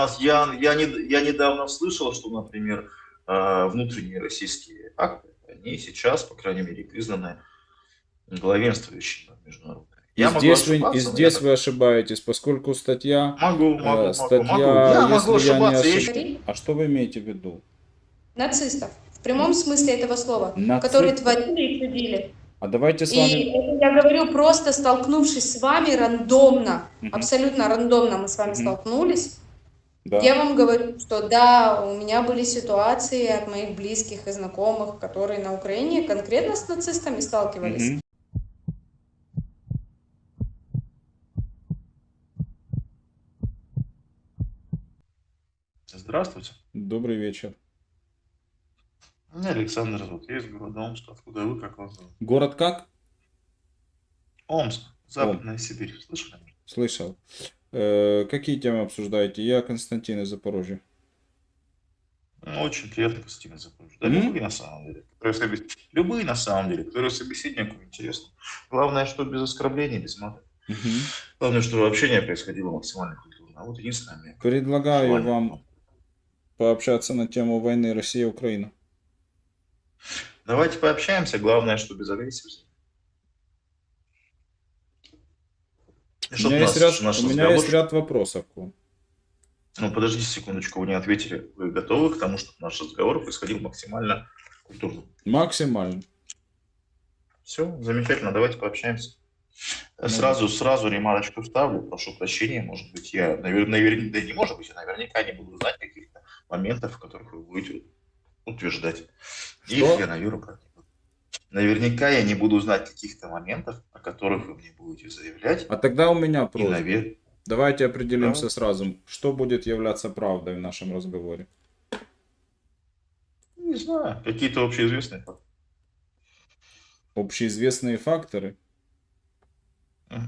нас, я, я, не, я недавно слышал, что, например, э, внутренние российские акты, они сейчас, по крайней мере, признаны главенствующими международными. И Я могу здесь, вы, и здесь я вы ошибаетесь, поскольку статья... могу, могу, э, могу, статья, могу. Я могу я не ошибаться. я ошиб- еще- А что вы имеете в виду? Нацистов. В прямом смысле этого слова. Наци- Которые творили и судили. А давайте с И вами... это я говорю, просто столкнувшись с вами рандомно, абсолютно рандомно мы с вами столкнулись, Да. я вам говорю, что да, у меня были ситуации от моих близких и знакомых, которые на Украине конкретно с нацистами сталкивались. Мгм. Здравствуйте. Добрый вечер. Меня Александр зовут. Я из города Омск. Откуда вы, как вас зовут? Город как? Омск, Западная Сибирь. Слышали? Слышал. Э, какие темы обсуждаете? Я Константин из Запорожья. Ну, очень приятно Константин из Запорожья. Да, Мгм. любые на самом деле. которые собес- Любые на самом деле, которые собеседнику интересны. Главное, что без оскорблений, без мата. Мгм. Главное, чтобы общение происходило максимально культурно. А вот единственное. Предлагаю желание. вам пообщаться на тему войны Россия-Украина. Давайте пообщаемся. Главное, что без агрессии. У меня, нас- есть ряд, у меня есть ряд вопросов. Ну, подождите секундочку, вы не ответили. Вы готовы к тому, чтобы наш разговор происходил максимально культурно? Максимально. Все, замечательно, давайте пообщаемся. Ну, Сразу, сразу ремарочку ставлю, прошу прощения, может быть, я, наверное, да не может быть, я наверняка не буду знать каких-то моментов, в которых вы будете утверждать. Что? я, наверное. Наверняка я не буду знать каких-то моментов, о которых вы мне будете заявлять. А тогда у меня И, просьба. навер- Давайте определимся Да. сразу, что будет являться правдой в нашем разговоре. не знаю, какие-то общеизвестные факты. Общеизвестные факторы.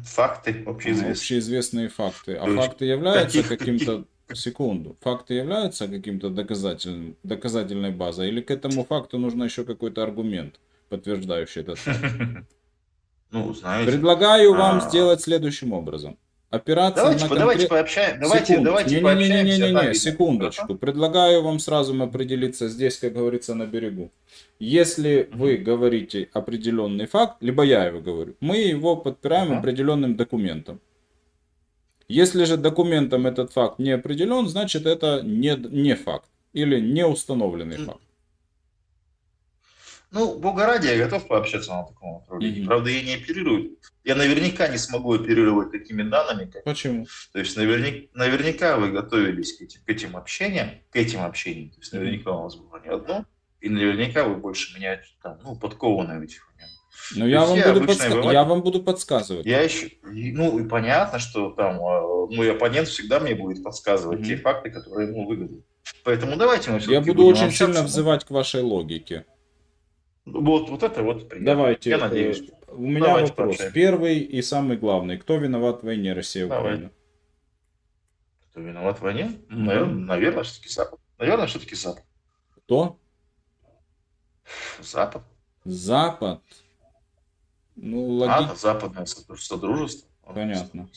Факты А, общеизвестные. Общеизвестные факты. А есть факты являются каким-то... Секунду. Факты являются каким-то доказательным, доказательной базой? Или к этому факту нужно еще какой-то аргумент, подтверждающий этот факт? Ну, знаете. Предлагаю вам А. сделать следующим образом. Опираться Давайте, на по- давайте конкрет- пообщаемся. Давайте, Секунду. давайте Не-не-не-не-не-не, пообщаемся. там, видно. секундочку. Предлагаю вам сразу определиться здесь, как говорится, на берегу. Если вы говорите определенный факт, либо я его говорю, мы его подпираем Ага. определенным документом. Если же документом этот факт не определен, значит это не, не факт или не установленный факт. Ну, бога ради, я готов пообщаться на таком направлении. Мгм. Правда, я не оперирую. Я наверняка не смогу оперировать такими данными, как... Почему? То есть наверняка, наверняка вы готовились к этим, к этим общениям, к этим общениям. То есть наверняка у вас было не одно, и наверняка вы больше меня там, ну, подкованы в этих моментах. Ну я вам, буду подска- я вам буду подсказывать. Я еще, ну и понятно, что там э, мой оппонент всегда мне будет подсказывать Мгм. те факты, которые ему выгодны. Поэтому давайте мы Я буду очень общаться, сильно взывать к вашей логике. Вот, вот это вот приятно. Давайте. Я надеюсь. э, что- У меня Давайте вопрос. пообщаемся. Первый и самый главный. Кто виноват в войне Россия-Украина? Кто виноват в войне? Наверное, наверное, все-таки Запад. Наверное, все-таки Запад. Кто? Запад. Запад. Ну, логи... НАТО, западное сод- содружество. Понятно.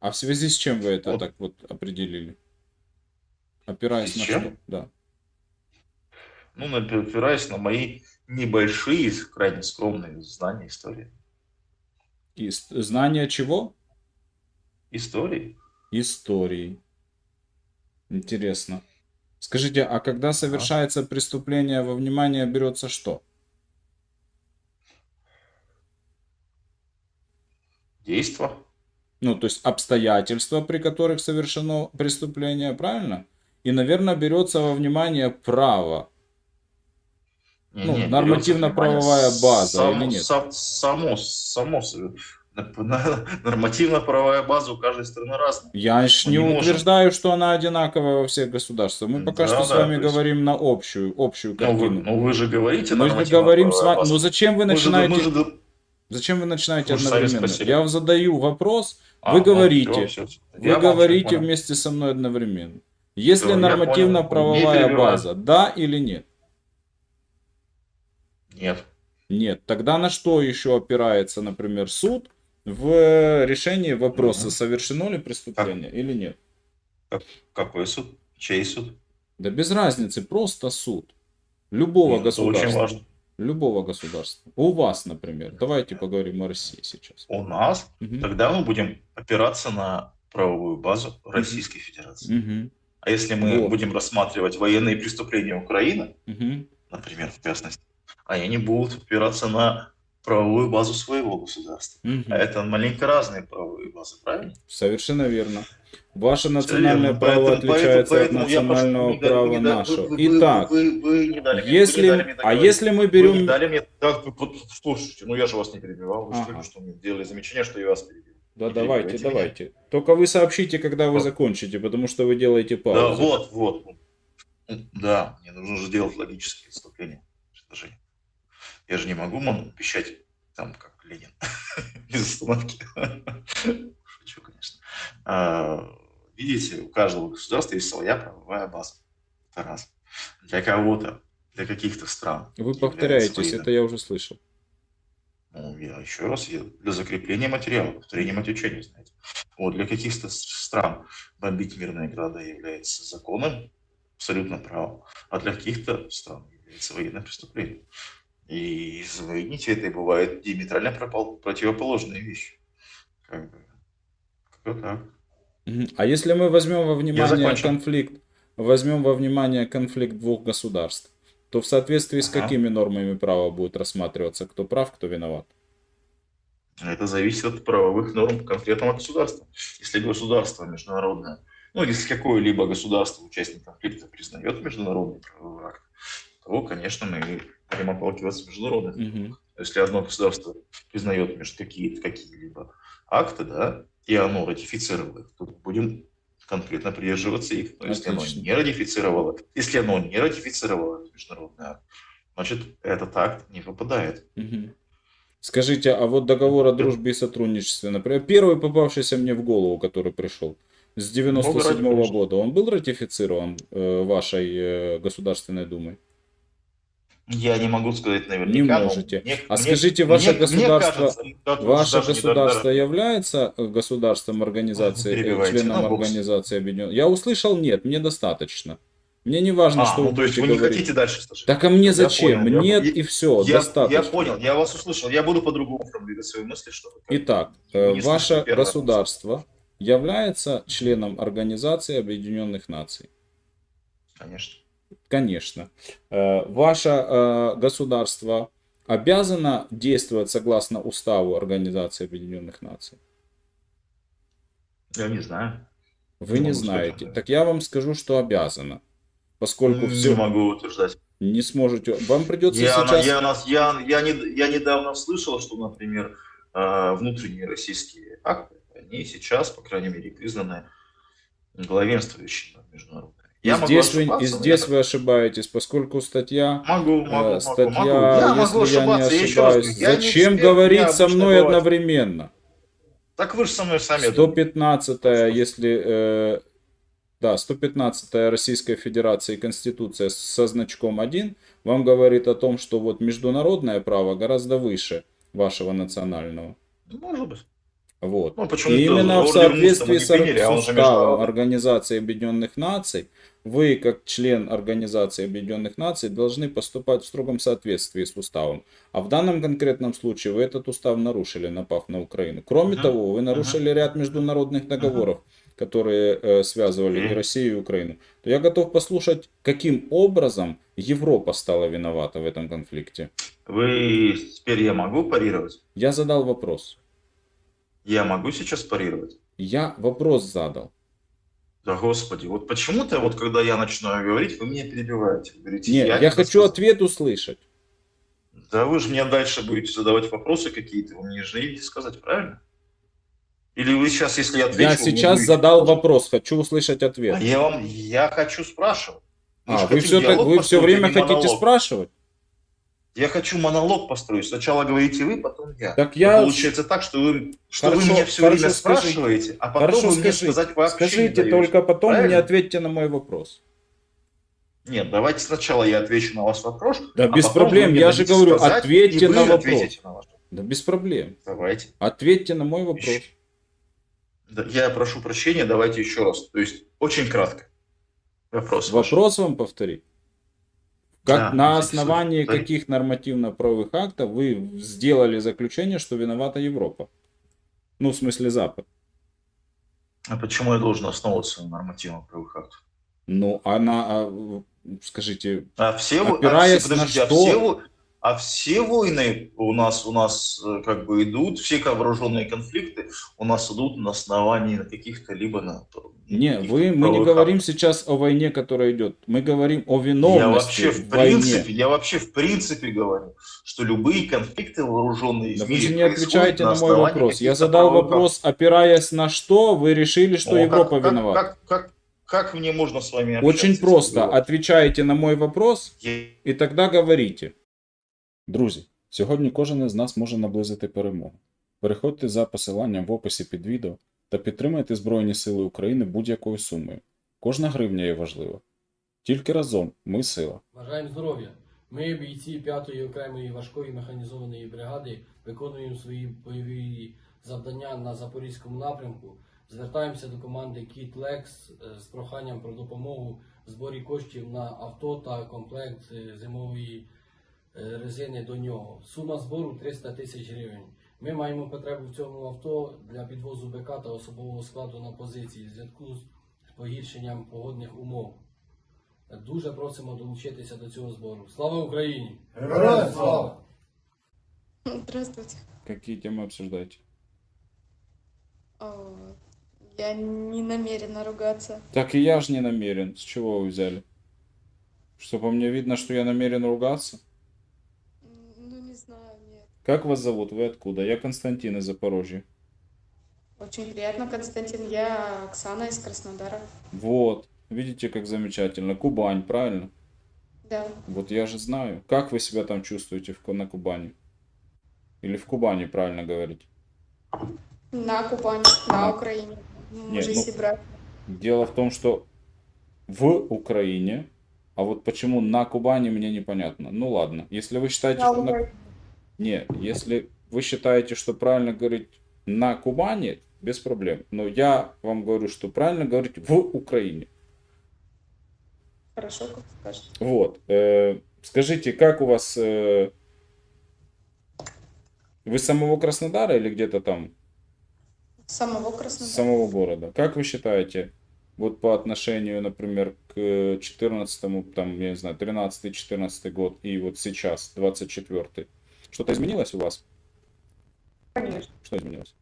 А в связи с чем вы это Вот. так вот определили? Опираясь С на чем? что? Да. Ну, опираясь на мои небольшие, крайне скромные знания истории. И знание чего? Истории? Истории. Интересно. Скажите, а когда совершается преступление, во внимание берется что? Действо? Ну, то есть обстоятельства, при которых совершено преступление, правильно? И, наверное, берется во внимание право. Ну, нормативно-правовая база или нет? сам- само, само, Нормативно-правовая база у каждой страны разная. Я ж не не можем. утверждаю, что она одинаковая во всех государствах. Мы пока Да, что да, с вами есть- говорим на общую, общую Ну вы, картину. ну, вы же говорите Мы же говорим с вами. база. Ну зачем вы Мы же- начинаете? мы же- Зачем вы начинаете сами одновременно? Я вам задаю вопрос, А, вы ну, говорите. всё, всё, всё. вы Я молчу, говорите понял. вместе со мной одновременно. Если нормативно-правовая база, да или нет? Нет. Нет. Тогда на что еще опирается, например, суд в решении вопроса, совершено ли преступление или нет? Какой суд? Чей суд? Да без разницы, просто суд. Любого Ну, это очень государства. важно. Любого государства. У вас, например. Давайте поговорим о России сейчас. У нас Мгм. тогда мы будем опираться на правовую базу Российской Федерации. Мгм. А если мы Вот. будем рассматривать военные преступления Украины, Мгм. например, в частности, они будут опираться на правовую базу своего государства. Мгм. А это маленько разные правовые базы, правильно? Совершенно верно. Ваше национальное Верно. право Поэтому- отличается поэтому от национального дали- права не дали- нашего. вы- вы- Итак, вы, вы не дали мне- вы не если, дали мне а если мы Вы не берем... дали мне... Так, вот слушайте, ну я же вас не перебивал. Вы Ага. только что мне делали замечание, что я вас перебил. Да, Не давайте, перебивайте меня. давайте. Только вы сообщите, когда вы закончите, потому что вы делаете Да, паузу. вот, вот. Да, мне нужно же делать логические отступления. предложения. Я же не могу пищать там, как Ленин, без остановки. Шучу, конечно. А, Видите, у каждого государства есть своя правовая база. Это раз. Для кого-то, для каких-то стран. Вы повторяетесь, это я уже слышал. Ну, я еще раз, я для закрепления материала, повторения материала, знаете. Вот, для каких-то стран бомбить мирные города является законом, абсолютно правом, а для каких-то стран является военным преступлением. И, извините, это и бывает диаметрально противоположные вещи. Как бы, как так. А если мы возьмем во внимание конфликт, возьмем во внимание конфликт двух государств, то в соответствии с Ага. какими нормами права будет рассматриваться, кто прав, кто виноват? Это зависит от правовых норм конкретного государства. Если государство международное, ну, если какое-либо государство, участник конфликта, признает международный правовой акт, то, конечно, мы будем отталкиваться от международных. Мгм. Если одно государство признает между какие-то какие-либо акты, да, и оно ратифицировало их, то будем конкретно придерживаться их. Но если оно не ратифицировало, если оно не ратифицировало международный акт, значит, этот акт не попадает. Мгм. Скажите, а вот договор о дружбе и сотрудничестве, например, первый попавшийся мне в голову, который пришел с 97 Много ради, года, он был ратифицирован э, вашей э, Государственной Думой? Я не могу сказать наверняка. Не можете. мне- А мне- скажите, ваше мне- мне государство- кажется, да, тут Ваше не государство дар- является э, государством организации, э, членом ну, организации Объединенных? Я услышал, нет, мне достаточно. Мне не важно, А, что ну вы то есть вы не говорить. хотите дальше слушать? Так а мне Я зачем? понял, нет я- и все, я, достаточно. я понял, я вас услышал. Я буду по-другому формулировать свои мысли, что Итак, э, не ваше первый раз. государство является членом Организации Объединенных Наций. Конечно. Конечно. Э, Ваше э, государство обязано действовать согласно уставу Организации Объединенных Наций. Я не знаю. Вы Не не сказать, знаете. да. Так я вам скажу, что обязано. Поскольку не все могу утверждать. не сможете. Вам придется Я, сейчас. я, нас- я, я, не- я недавно слышал, что, например, э, внутренние российские акты, они сейчас, по крайней мере, признаны главенствующими международными. И Я могу здесь, вы, и здесь вы ошибаетесь, поскольку статья Могу, могу, Э, могу, статья, могу. Я могу я не ошибаться, раз ошибаюсь, я не зачем эксперт, говорить со мной бывает. одновременно? Так вы же со мной сами... 115 Что? если... э, да, 115 Российской Федерации Конституция со значком 1 вам говорит о том, что вот международное право гораздо выше вашего национального. Ну, Может быть. Вот. Ну, почему И именно в соответствии с, а уставом. Организации Объединенных Наций, вы, как член Организации Объединенных Наций, должны поступать в строгом соответствии с уставом. А в данном конкретном случае вы этот устав нарушили, напав на Украину. Кроме Мгм. того, вы нарушили ряд международных договоров, которые э, связывали и Окей. Россию, и Украину. То я готов послушать, каким образом Европа стала виновата в этом конфликте. Вы теперь я могу парировать? Я задал вопрос. Я могу сейчас парировать? Я вопрос задал. Да господи, вот почему-то вот когда я начинаю говорить, вы меня перебиваете. Вы Говорите, Нет, я, не хочу сказал. ответ услышать. Да вы же мне дальше будете задавать вопросы какие-то, вы мне же не видите сказать, правильно? Или вы сейчас, если я отвечу... Я вы сейчас задал вопрос, хочу услышать ответ. А я вам, я хочу спрашивать. А, вы хотим все, диалог вы все время хотите монолог. спрашивать? Я хочу монолог построить. Сначала говорите вы, потом я. Так я... Получается так, что вы, что Хорошо, вы меня все хорошо, время скажите. спрашиваете, а потом Хорошо, вы мне скажите, сказать вообще не скажите, даете. только потом Правильно? мне ответьте на мой вопрос. Нет, давайте сначала я отвечу на ваш вопрос. Да а без проблем, мне я же говорю, сказать, ответьте на вопрос. на ваш. Да без проблем. Давайте. Ответьте на мой вопрос. Ищ- Да, Я прошу прощения, давайте еще раз. То есть, очень кратко. Вопрос. ваш. Вопрос вам повторить. Как, Да, на на основании случай. каких нормативно-правовых актов вы сделали заключение, что виновата Европа? Ну, в смысле Запад. А почему я должен основываться на нормативных правовых актах? Ну, она, а, скажите, А все, во- а Опираясь все, на подождите, а что? все, во- а все войны у нас, у нас э, как бы идут, все вооруженные конфликты у нас идут на основании на каких-то либо на... не, вы, мы не говорим сейчас о войне, которая идет. Мы говорим о Я виновности вообще в в войне. принципе, я вообще в принципе говорю, что любые конфликты вооруженные Да в вы мире же не отвечаете на мой основании вопрос. Я задал вопрос, опираясь на что вы решили, что. О, Европа как, как- виновата. Как, как, как мне можно с вами общаться? Очень просто. вы- Отвечаете на мой вопрос, Я- і тоді говорите. Друзі, сьогодні кожен із нас може наблизити перемогу. Переходьте за посиланням в описі під відео та підтримайте Збройні Сили України будь-якою сумою. Кожна гривня є важлива. Тільки разом ми сила. Бажаємо здоров'я. Ми, бійці 5-ї окремої важкої механізованої бригади, виконуємо свої бойові завдання на Запорізькому напрямку. Звертаємося до команди Кіт Лекс з проханням про допомогу в зборі коштів на авто та комплект е, зимової резини до нього. Сума збору 300 тисяч гривень. Ми маємо потребу в цьому авто для підвозу БК та особового складу на позиції в зв'язку з погіршенням погодних умов. Дуже просимо долучитися до цього збору. Слава Україні! Героям слава! Здравствуйте. Які теми обсуждаєте? О, Я не намерена ругаться. Так и я же не намерен. С чего вы взяли? Что по мне видно, что я намерен ругаться? Как вас зовут? Вы откуда? Я Константин из Запорожья. Очень приятно, Константин. Я Оксана из Краснодара. Вот. Видите, как замечательно. Кубань, правильно? Да. Вот я же знаю. Как вы себя там чувствуете в, на Кубани? Или в Кубани, правильно говорить? На Кубани, на Украине. Мы Нет, же ну-. Дело в том, что в Украине, а вот почему на Кубани мне непонятно. Ну ладно, если вы считаете, На что на... Украине. Не, если вы считаете, что правильно говорить на Кубани, без проблем. Но я вам говорю, что правильно говорить в Украине. Хорошо, как скажешь. Вот. э, скажите, как у вас... э, вы с самого Краснодара или где-то там, С самого с Краснодара. самого города? Как вы считаете, вот по отношению, например, к 14 там, я не знаю, 13-14 год и вот сейчас, 24 что-то изменилось у вас? Конечно. Что изменилось?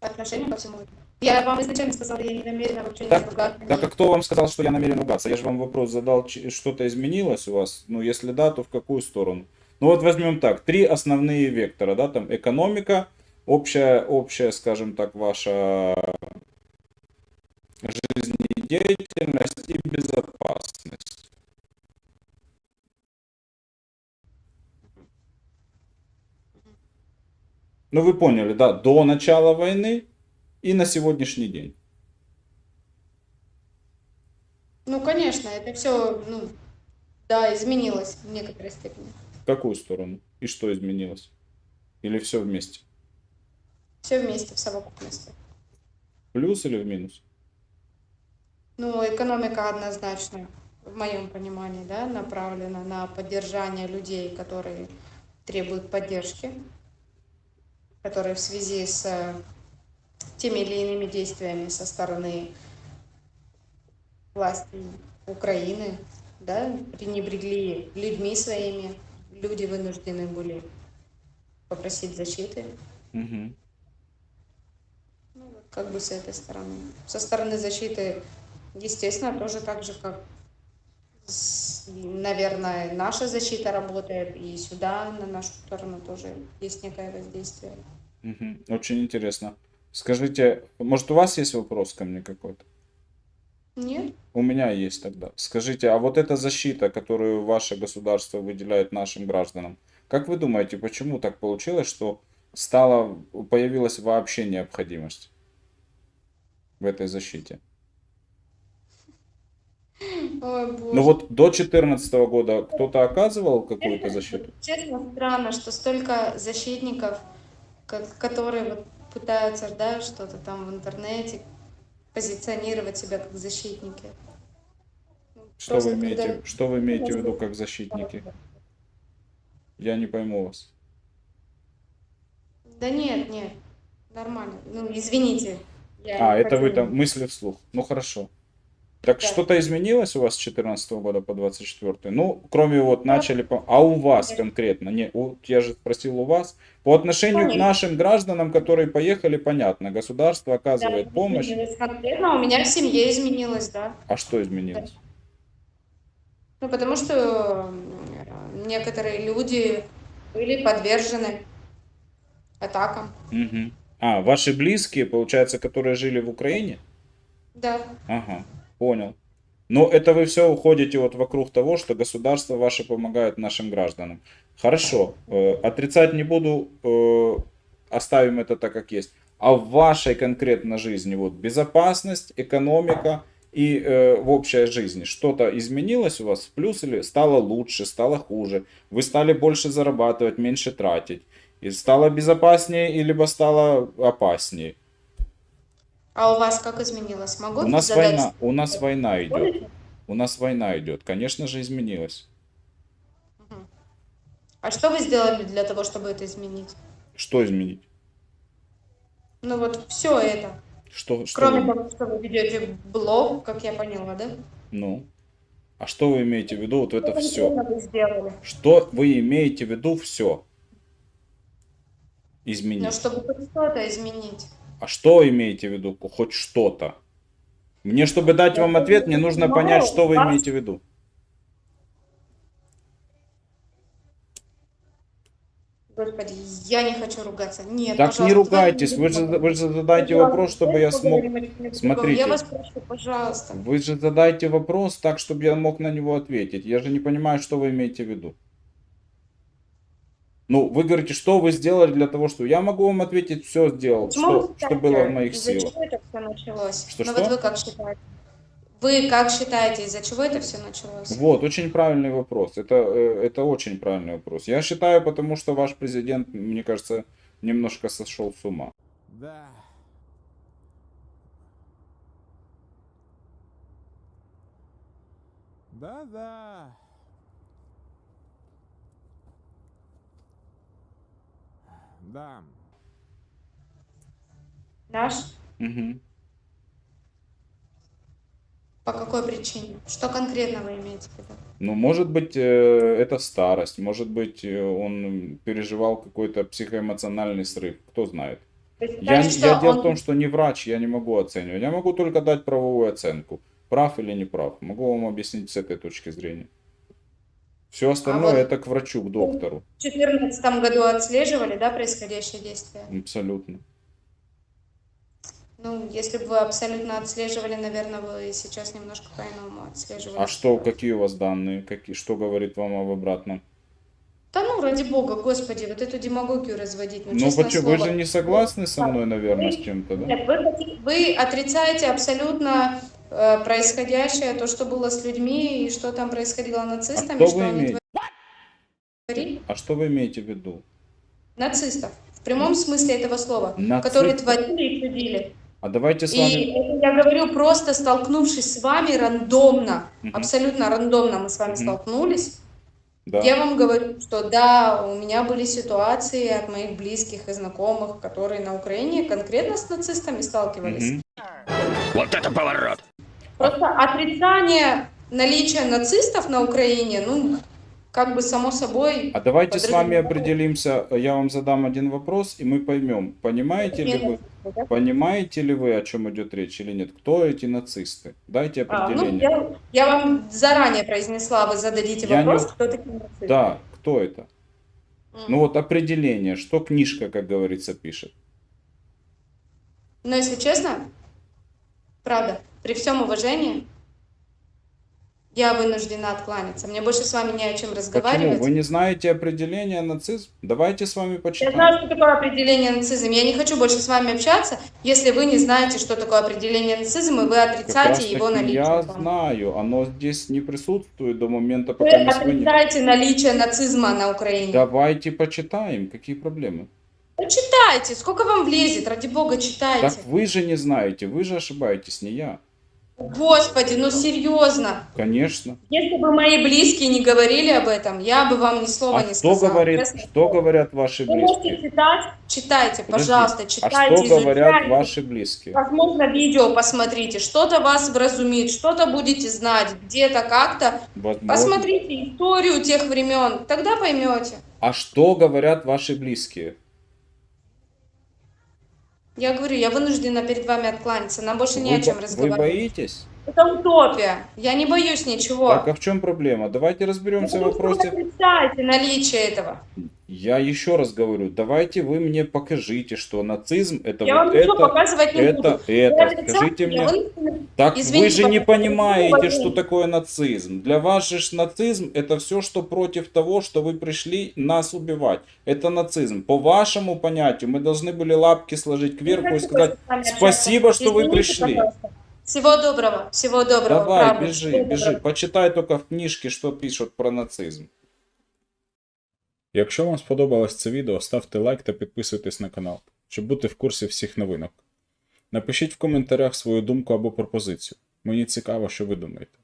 Отношение ко всему. Я вам изначально сказала, я не намерена вообще не Так, ругаться. Так а кто вам сказал, что я намерен ругаться? Я же вам вопрос задал, что-то изменилось у вас? Ну, если да, то в какую сторону? Ну вот возьмем так, три основные вектора, да, там экономика, общая, общая, скажем так, ваша жизнедеятельность и безопасность. Ну вы поняли, да, до начала войны и на сегодняшний день. Ну, конечно, это все, ну, да, изменилось в некоторой степени. В какую сторону? И что изменилось? Или все вместе? Все вместе, в совокупности. Плюс или в минус? Ну, экономика однозначно, в моем понимании, да, направлена на поддержание людей, которые требуют поддержки, которые в связи с э, теми или иными действиями со стороны власти Украины, да, пренебрегли людьми своими, люди вынуждены были попросить защиты. Мгм. Ну, как бы с этой стороны. Со стороны защиты, естественно, тоже так же, как, наверное, наша защита работает, и сюда, на нашу сторону, тоже есть некое воздействие. Мгм. Очень интересно. Скажите, может у вас есть вопрос ко мне какой-то? Нет? У меня есть тогда. Скажите, а вот эта защита, которую ваше государство выделяет нашим гражданам, как вы думаете, почему так получилось, что стала, появилась вообще необходимость в этой защите? Ой. Ну вот до 2014 года кто-то оказывал какую-то защиту? Честно, странно, что столько защитников, ко- которые вот пытаются, да, что-то там в интернете позиционировать себя как защитники. Ну, Что просто вы имеете, когда- что вы имеете в виду как защитники? Я не пойму вас. Да нет, нет, нормально. Ну, извините. А, это вы там мысли вслух. Ну хорошо. Так Да. что-то изменилось у вас с 14 года по 24? Ну, кроме вот начали... по- А у вас конкретно? Не, у- я же спросил у вас. По отношению к Конечно. нашим гражданам, которые поехали, понятно. Государство Да, оказывает помощь. изменилось конкретно, у меня в семье изменилось, да. А что изменилось? Ну, потому что некоторые люди были подвержены атакам. Мгм. А, ваши близкие, получается, которые жили в Украине? Да, Ага, понял. Но это вы все уходите вот вокруг того, что государство ваше помогает нашим гражданам. Хорошо, э, отрицать не буду, э, оставим это так, как есть. А в вашей конкретно жизни, вот безопасность, экономика и э, в общей жизни что-то изменилось у вас в плюс или стало лучше, стало хуже? Вы стали больше зарабатывать, меньше тратить? И стало безопаснее, либо стало опаснее? А у вас как изменилось? Могу У нас задать? война, у нас война идет. У нас война идет. Конечно же, изменилось. А что вы сделали для того, чтобы это изменить? Что изменить? Ну вот все это. Что, что Кроме вы- того, что вы ведете блог, как я поняла, да? Ну. А что вы имеете в виду вот это Что все? вы? Что вы имеете в виду все? Ну, Изменить. чтобы хоть что-то изменить. А что имеете в виду? Хоть что-то. Мне, чтобы дать вам ответ, мне нужно понимаю, понять, что вы имеете в виду. Господи, я не хочу ругаться. Нет, Так не ругайтесь, вы же, вы же задайте Пожалуйста, вопрос, чтобы я смог... Смотрите. Я вас прошу, пожалуйста. Вы же задайте вопрос так, чтобы я мог на него ответить. Я же не понимаю, что вы имеете в виду. Ну, вы говорите, что вы сделали для того, что... Я могу вам ответить, все сделал, Почему что, что было в моих из-за силах. чего это все началось? Что, ну что? вот вы как считаете? Вы как считаете, из-за чего это все началось? Вот, очень правильный вопрос. Это, э, это очень правильный вопрос. Я считаю, потому что ваш президент, мне кажется, немножко сошел с ума. Да. Да-да. Да. Наш? Мгм. По какой причине? Что конкретно вы имеете в виду? Ну, может быть, э, это старость, может быть, э, он переживал какой-то психоэмоциональный срыв, кто знает. Считаете, Я, я дело он- в том, что не врач, я не могу оценивать. Я могу только дать правовую оценку. Прав или не прав. Могу вам объяснить с этой точки зрения. Все остальное вот- это к врачу, к доктору. в 2014 году отслеживали, да, происходящее действие? Абсолютно. Ну, если бы вы абсолютно отслеживали, наверное, вы сейчас немножко по-иному отслеживали. А что, какие у вас данные? Какие, что говорит вам об обратном? Да ну, ради бога, господи, вот эту демагогию разводить, ну, Ну, почему? Вы слово. же не согласны со мной, наверное, с чем-то, да? Нет, вы, вы отрицаете абсолютно происходящее, то, что было с людьми и что там происходило нацистами, кто что вы они творили. А что вы имеете в виду? Нацистов. В прямом смысле этого слова. Нацистов? Которые творили и чудили. А давайте с вами... И это я говорю, просто столкнувшись с вами рандомно, Мгм. абсолютно рандомно мы с вами Мгм. столкнулись. Да. Я вам говорю, что да, у меня были ситуации от моих близких и знакомых, которые на Украине конкретно с нацистами сталкивались. Мгм. Просто отрицание наличия нацистов на Украине, ну, как бы само собой... А давайте с вами определимся, я вам задам один вопрос, и мы поймем, понимаете ли вы, Да? понимаете ли вы, о чем идет речь или нет? Кто эти нацисты? Дайте А, ну, определение. я, я вам заранее произнесла, вы зададите Я не- вопрос, кто такие нацисты. Да, кто это? Ну вот определение, что книжка, как говорится, пишет. Но если честно, правда, при всем уважении, я вынуждена откланяться. Мне больше с вами не о чем Почему? разговаривать. Вы не знаете определение нацизм? Давайте с вами Я почитаем. знаю, что такое определение нацизм. Я не хочу больше с вами общаться, если вы не знаете, что такое определение нацизм, и вы отрицаете его наличие. я там. знаю, оно здесь не присутствует до момента, Вы пока вами не... отрицаете наличие нацизма на Украине. Давайте почитаем, какие проблемы. Почитайте, сколько вам влезет, ради бога, читайте. Так вы же не знаете, вы же ошибаетесь, не я. Господи, ну серьезно. Конечно. Если бы мои близкие не говорили об этом, я бы вам ни слова А не что сказала. говорит, Честно. что говорят ваши Вы можете близкие? читать? Читайте, Подожди, пожалуйста, А читайте, что говорят изучайте. ваши близкие? Возможно, видео посмотрите, что-то вас вразумит, что-то будете знать, где-то, как-то. Возможно. Посмотрите историю тех времен, тогда поймете. А что говорят ваши близкие? Я говорю, я вынуждена перед вами откланяться, нам больше не Вы, о чем бо- вы разговаривать. боитесь? Это утопия, я не боюсь ничего. Так а в чем проблема? Давайте разберемся в что вы вопросе. отрицаете наличие этого. Я еще раз говорю, давайте вы мне покажите, что нацизм это я вот вам это, показывать не буду. это, Вы это. отрицаете, Скажите я мне. вынуждена- Так Извините, вы же не понимаете, что такое нацизм. Для вас же нацизм это все, что против того, что вы пришли нас убивать. Это нацизм. По вашему понятию мы должны были лапки сложить кверху и сказать спасибо, что вы пришли. пожалуйста. Всего доброго, всего доброго. Давай, правда, бежи, всего бежи. доброго. Почитай только в книжці, що пишуть про нацизм. Якщо вам сподобалось це відео, ставте лайк та підписуйтесь на канал, щоб бути в курсі всіх новинок. Напишіть в коментарях свою думку або пропозицію. Мені цікаво, що ви думаєте.